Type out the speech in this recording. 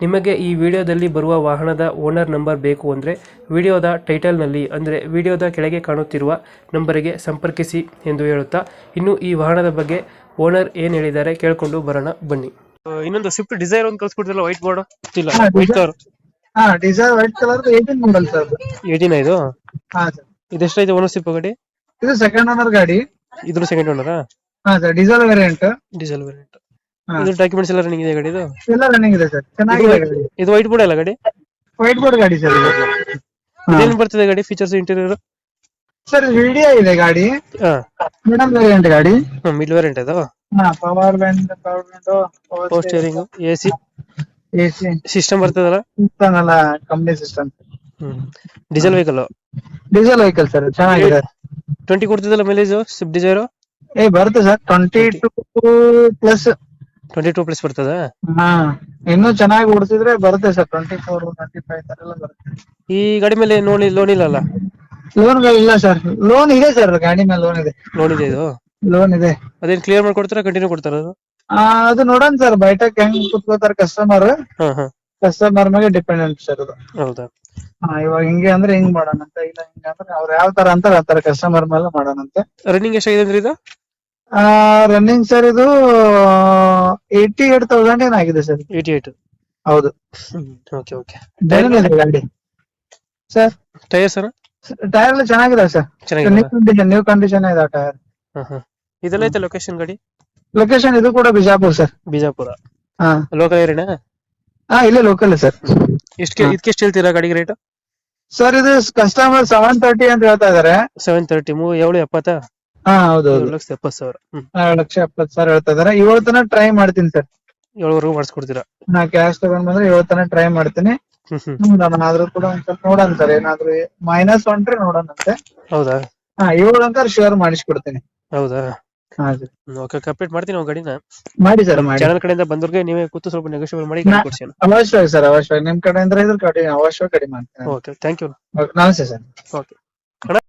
ನಿಮಗೆ ಈ ವಿಡಿಯೋದಲ್ಲಿ ಬರುವ ವಾಹನದ ಓನರ್ ನಂಬರ್ ಬೇಕು ಅಂದರೆ ವಿಡಿಯೋದ ಟೈಟಲ್ನಲ್ಲಿ ಅಂದರೆ ವಿಡಿಯೋದ ಕೆಳಗೆ ಕಾಣುತ್ತಿರುವ ನಂಬರಿಗೆ ಸಂಪರ್ಕಿಸಿ ಎಂದು ಹೇಳುತ್ತಾ ಇನ್ನು ಈ ವಾಹನದ ಬಗ್ಗೆ ಓನರ್ ಏನು ಹೇಳಿದ್ದಾರೆ ಕೇಳಿಕೊಂಡು ಬರೋಣ ಬನ್ನಿ. ಇನ್ನೊಂದು ಸ್ವಿಫ್ಟ್ ಡಿಸೈರ್ ಒಂದು ಕಳ್ಸಿಕೊಡ್ತಿಲ್ಲ ವೈಟ್ ಬೋರ್ಡ್ ಇಲ್ಲ ವೈಟ್ ಕಲರ್ ಹಾ Dzire white colour eighteen model sir eighteen ಇದು ಹಾ ಸರ್ ಇದೆಷ್ಟೈತೆ ಓನರ್ಶಿಪ್ ಗಾಡಿ? ಇದು ಸೆಕೆಂಡ್ ಓನರ್ ಗಾಡಿ. ಇದ್ರ ಸೆಕೆಂಡ್ ಓನರಾ ಹಾ sir diesel variant diesel variant. ಇದು ಡಾಕ್ಯುಮೆಂಟ್ಸ್ ಎಲ್ಲ ರನ್ನಿಂಗ್ ಇದೆ ಗಾಡಿದು? ಎಲ್ಲ ರನ್ನಿಂಗ್ ಇದೆ ಸರ್. ಚೆನ್ನಾಗಿದೆ ಗಾಡಿ. ಇದು ವೈಟ್ ಬೋರ್ಡ್ ಅಲ್ಲ ಗಾಡಿ? ವೈಟ್ ಬೋರ್ಡ್ ಗಾಡಿ ಸರ್ ಇದೇನು ಬರ್ತದೆ ಗಾಡಿ ಫೀಚರ್ಸ್ ಇಂಟೀರಿಯರ್ ಸರ್ ವಿಡಿಯೋ ಇದೆ ಗಾಡಿ. ಮೇಡಮ್ ವೇರಿಯಂಟ್ ಗಾಡಿ. ಮಿಡ್ ವೇರಿಯಂಟ್ ಅದು? Power band power band power steering AC AC system ಬರ್ತದಲ್ಲ? ಸಿಸ್ಟಮ್ ಅಲ್ಲ company system diesel vehicle diesel vehicle sir ಚೆನ್ನಾಗಿದೆ. ಟ್ವೆಂಟಿ ಕೊಡ್ತಿದ್ದಲ್ಲ ಮೈಲೇಜ್ ಸ್ವಿಫ್ಟ್ ಡಿಸೈರ್ ಏ ಬರುತ್ತೆ sir. Twenty two plus twenty two plus ಬರ್ತದ? ಹಾ ಇನ್ನೂ ಚೆನ್ನಾಗಿ ಓಡಿಸಿದ್ರೆ ಬರುತ್ತೆ sir twenty four twenty five ತರ ಎಲ್ಲ ಬರುತ್ತೆ. ಈ ಗಾಡಿ ಮೇಲೆ ನೋಡಿ ಲೋನ್ ಇಲ್ಲಲ್ಲ ಲೋನ್ ಇಲ್ಲ ಸರ್ ಲೋನ್ ಇದೆ ಸರ್ ಗಾಡಿ ಮೇಲೆ ಲೋನ್ ಇದೆ. ಲೋನ್ ಇದೆ ಇದು? ಲೋನ್ ಇದೆ. ಅದೇನ್ ಕ್ಲಿಯರ್ ಮಾಡ್ಕೊಡ್ತಾರ ಕಂಟಿನ್ಯೂ ಕೊಡ್ತಾರ ಅದು? ಆ, ಅದು ನೋಡೋಣ ಸರ್ ಬೈಟಕ್ ಹೆಂಗ್ ಕುತ್ಕೋತಾರ ಕಸ್ಟಮರ್ ಹಾ ಹಾ. ಕಸ್ಟಮರ್ ಮೇಲೆ ಡಿಪೆಂಡೆಂಟ್ ಸರ್ ಅದು. ಹೌದಾ? ಹಾ ಇವಾಗ ಹಿಂಗೆ ಅಂದ್ರೆ ಹಿಂಗ್ ಮಾಡೋಣ ಅಂತ ಇಲ್ಲ ಹಿಂಗ ಅಂದ್ರೆ ಅವ್ರು ಯಾವ ತರ ಅಂತಾರ ಆ ತರ ಕಸ್ಟಮರ್ ಮೇಲೆ ಮಾಡೋಣಂತೆ. ರನ್ನಿಂಗ್ ಎಷ್ಟಾಗಿದೆ ಅಂದ್ರೆ ಇದು? ರನ್ನಿಂಗ್ ಸರ್ ಇದು ಏಯ್ಟಿ ಏಟ್ ತೌಸಂಡ್ ಏನಾಗಿದೆ ಸರ್ ಏಯ್ಟಿ ಏಟ್ ಹೌದು ಓಕೆ ಓಕೆ ಗಾಡಿ? ಸರ್ ಟೈರ್ ಸರ್ ಟೈರ್ ಎಲ್ಲ ಚೆನ್ನಾಗಿದೆ sir new condition new condition ಇದೆ ಟೈರ್ ಇದೆಲ್ಲ ಐತೆ ಲೊಕೇಶನ್ ಗಾಡಿ? ಲೊಕೇಶನ್ ಇದು ಕೂಡ ಬಿಜಾಪುರ್ ಸರ್ ಬಿಜಾಪುರ. ಹಾ. ಲೋಕಲ್ ಏರಿಯಾ ಹಾ ಇಲ್ಲೇ ಲೋಕಲ್ ಸರ್ ಎಷ್ಟು ಇದಕ್ಕೆ ಎಷ್ಟು ಹೇಳ್ತೀರಾ ಗಾಡಿ ರೇಟ್ ಸರ್ ಇದು ಕಸ್ಟಮರ್ ಸೆವೆನ್ ತರ್ಟಿ ಅಂತ ಹೇಳ್ತಾ ಇದಾರೆ. ಸೆವೆನ್ ತರ್ಟಿ ಮೂ ಏಳು ಎಪ್ಪತ್ತ? ಹಾ ಹೌದು ಏಳು ಲಕ್ಷ ಎಪ್ಪತ್ತು ಸಾವಿರ. ಹ್ಮ್. ಲಕ್ಷ ಎಪ್ಪತ್ತು ಸಾವಿರ ಹೇಳ್ತಾ ಇದಾರೆ ಏಳು ತನಕ ಟ್ರೈ ಮಾಡ್ತೀನಿ ಸರ್ ಏಳುವರೆಗೂ ಮಾಡಿಸ್ಕೊಡ್ತೀರಾ? ನಾ ಕ್ಯಾಶ್ ತಗೊಂಡ್ ಬಂದ್ರೆ ಏಳು ತನಕ ಟ್ರೈ ಮಾಡ್ತೀನಿ. ಹ್ಮ್ ಹ್ಮ್. ನೋಡೋಣ ಆದ್ರೂ ಕೂಡ ಒಂದ್ ಸ್ವಲ್ಪ ನೋಡೋಣ ಸರ್ ಏನಾದ್ರು ಮೈನಸ್ ಹೊಂಟ್ರೆ ನೋಡೋಣಂತೆ ಹೌದಾ? ಹಾ ಏಳು ಅಂತ ಶೇರ್ ಮಾಡಿಸ್ಕೊಡ್ತೀನಿ. ಹೌದಾ? ಹಾ ಸರ್ ಓಕೆ ಕಂಪ್ಲೀಟ್ ಮಾಡ್ತೀನಿ ನಾವು ಗಾಡಿನ ಮಾಡಿ ಸರ್ ಮಾಡಿ. ಚಾನಲ್ ಕಡೆಯಿಂದ ಬಂದವ್ರಿಗೆ ನೀವೇ ಕೂತು ಸ್ವಲ್ಪ ನೆಗೋಷಿಯೇಟ್ ಮಾಡಿ ನಾ- ಕೊಡ್ಸಿ ಅವಶ್ಯವಾಗಿ ಸರ್ ಅವಶ್ಯವಾಗಿ. ನಿಮ್ ಕಡೆಯಿಂದ ಇದ್ರೆ ಕಡಿಮೆ ಅವಶ್ಯವಾಗಿ ಕಡಿಮೆ ಮಾಡ್ತೀನಿ ಓಕೆ ಥ್ಯಾಂಕ್ ಯು ನಮಸ್ತೆ ಸರ್ ಓಕೆ